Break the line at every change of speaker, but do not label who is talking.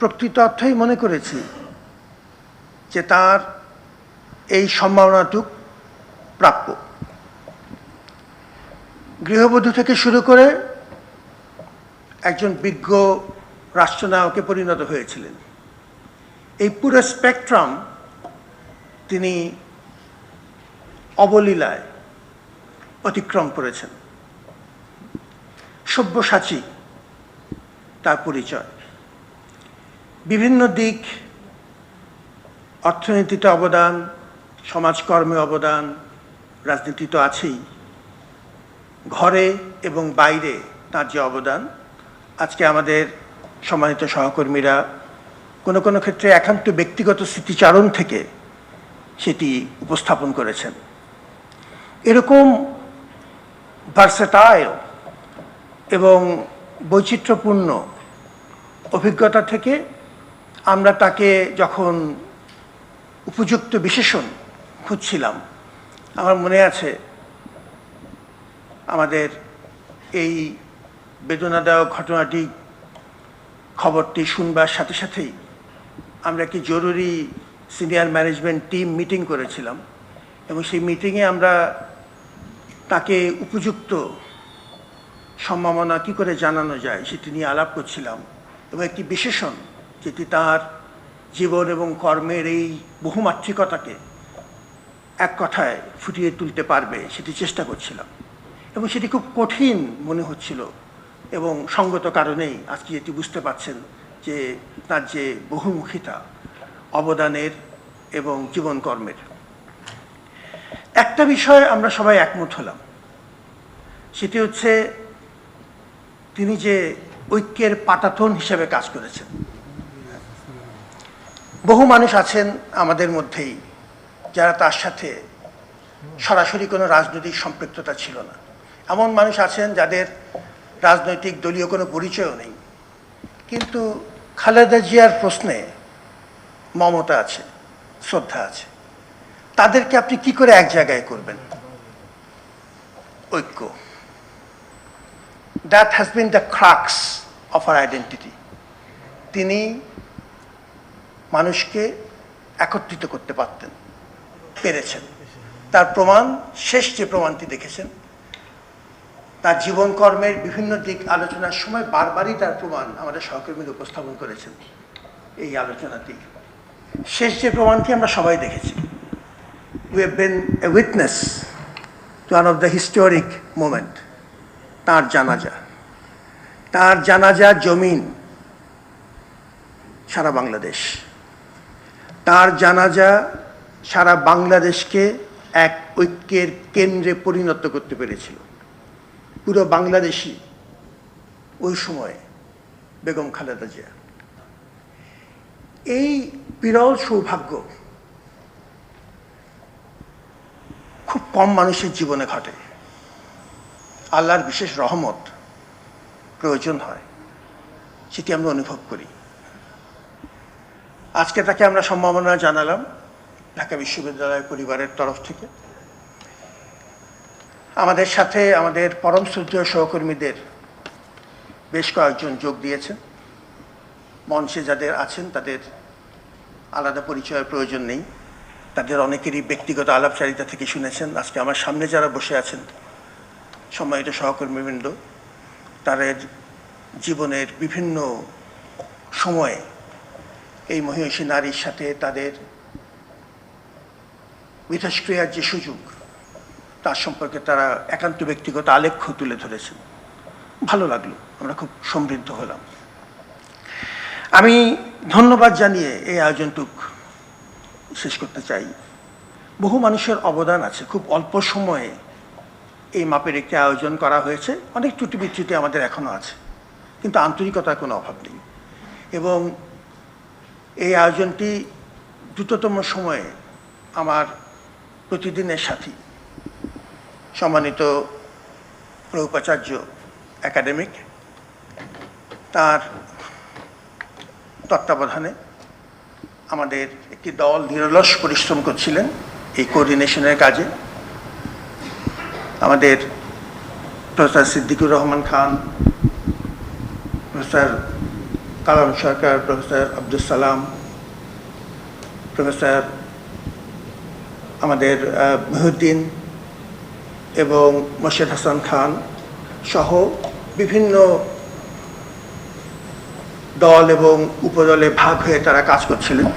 প্রকৃত অর্থেই মনে করেছি যে তার এই সম্ভাবনাটুক প্রাপ্য। গৃহবধূ থেকে শুরু করে একজন বিজ্ঞ রাষ্ট্রনায়কে পরিণত হয়েছিলেন। এই পুরো স্পেকট্রাম তিনি অবলীলায় অতিক্রম করেছেন। সব্যসাচী তার পরিচয়। বিভিন্ন দিক, অর্থনীতিতে অবদান, সমাজকর্মে অবদান, রাজনীতি তো আছেই। ঘরে এবং বাইরে তার যে অবদান, আজকে আমাদের সম্মানিত সহকর্মীরা কোনো কোনো ক্ষেত্রে একান্ত ব্যক্তিগত স্মৃতিচারণ থেকে সেটি উপস্থাপন করেছেন। এরকম ভার্সেটাইল এবং বৈচিত্র্যপূর্ণ অভিজ্ঞতা থেকে আমরা তাকে যখন উপযুক্ত বিশেষণ খুঁজছিলাম, আমার মনে আছে আমাদের এই বেদনাদায়ক ঘটনাটি খবরটি শুনবার সাথে সাথেই আমরা একটি জরুরি সিনিয়র ম্যানেজমেন্ট টিম মিটিং করেছিলাম এবং সেই মিটিংয়ে আমরা তাকে উপযুক্ত সম্ভাবনা কী করে জানানো যায় সেটি নিয়ে আলাপ করছিলাম এবং একটি বিশেষণ যেটি তার জীবন এবং কর্মের এই বহুমাত্রিকতাকে এক কথায় ফুটিয়ে তুলতে পারবে, সেটি চেষ্টা করছিলাম। এবং সেটি খুব কঠিন মনে হচ্ছিল এবং সঙ্গত কারণেই আজকে যেটি বুঝতে পারছেন যে তার যে বহুমুখিতা, অবদানের এবং জীবন কর্মের। একটা বিষয়ে আমরা সবাই একমত হলাম। সেটি হচ্ছে তিনি যে ঐক্যের পাটাতন হিসেবে কাজ করেছেন। বহু মানুষ আছেন আমাদের মধ্যেই যারা তার সাথে সরাসরি কোনো রাজনৈতিক সম্পৃক্ততা ছিল না। এমন মানুষ আছেন যাদের রাজনৈতিক দলীয় কোনো পরিচয়ও নেই। কিন্তু খালেদা জিয়ার প্রশ্নে মমতা আছে, শ্রদ্ধা আছে। তাদেরকে আপনি কি করে এক জায়গায় করবেন? ঐক্য। That has been the crux of our identity তিনি মানুষকে একত্রিত করতে পারতেন, পেরেছেন। তার প্রমাণ, শেষ যে প্রমাণটি দেখেছেন, তার জীবন কর্মের বিভিন্ন দিক আলোচনার সময় বারবারই তার প্রমাণ আমাদের সহকর্মীদের উপস্থাপন করেছেন এই আলোচনাটি। শেষ যে প্রমাণটি আমরা সবাই দেখেছি। We have a witness to one of the historic moment তার জানাজা। তার জানাজা জমিন সারা বাংলাদেশ। তার জানাজা সারা বাংলাদেশকে এক ঐক্যের কেন্দ্রে পরিণত করতে পেরেছিল। পুরো বাংলাদেশি ওই সময় বেগম খালেদা জিয়া। এই বিরল সৌভাগ্য খুব কম মানুষের জীবনে ঘটে। আল্লাহর বিশেষ রহমত প্রয়োজন হয়, সেটি আমরা অনুভব করি। আজকে তাকে আমরা সম্ভাবনা জানালাম ঢাকা বিশ্ববিদ্যালয় পরিবারের তরফ থেকে। আমাদের সাথে আমাদের পরম শ্রদ্ধেয় সহকর্মীদের বেশ কয়েকজন যোগ দিয়েছেন। মঞ্চে যাদের আছেন, তাদের আলাদা পরিচয়ের প্রয়োজন নেই। তাদের অনেকেরই ব্যক্তিগত আলাপচারিতা থেকে শুনেছেন। আজকে আমার সামনে যারা বসে আছেন, সম্মানিত সহকর্মীবৃন্দ, তাদের জীবনের বিভিন্ন সময়ে এই মহিষী নারীর সাথে তাদের মিথস্ক্রিয়ার যে সুযোগ, তার সম্পর্কে তারা একান্ত ব্যক্তিগত আলেখ্য তুলে ধরেছেন। ভালো লাগল, আমরা খুব সমৃদ্ধ হলাম। আমি ধন্যবাদ জানিয়ে এই আয়োজনটুক শেষ করতে চাই। বহু মানুষের অবদান আছে, খুব অল্প সময়ে এই মাপের একটি আয়োজন করা হয়েছে। অনেক ত্রুটি বিচ্যুতি আমাদের এখনও আছে, কিন্তু আন্তরিকতার কোনো অভাব নেই। এবং এই আয়োজনটি দ্রুততম সময়ে আমার প্রতিদিনের সাথী, সম্মানিত প্রভুপাচার্য একাডেমিক, তার তত্ত্বাবধানে আমাদের একটি দল নিরলস পরিশ্রম করছিলেন এই কোঅর্ডিনেশনের কাজে। আমাদের professor Siddiqur Rahman Khan, professor Kalam Sarkar, professor Abdul Salam, professor আমাদের মহিউদ্দিন এবং মোর্শেদ হাসান খান সহ বিভিন্ন দল এবং উপদলে ভাগ হয়ে তারা কাজ করছিলেন।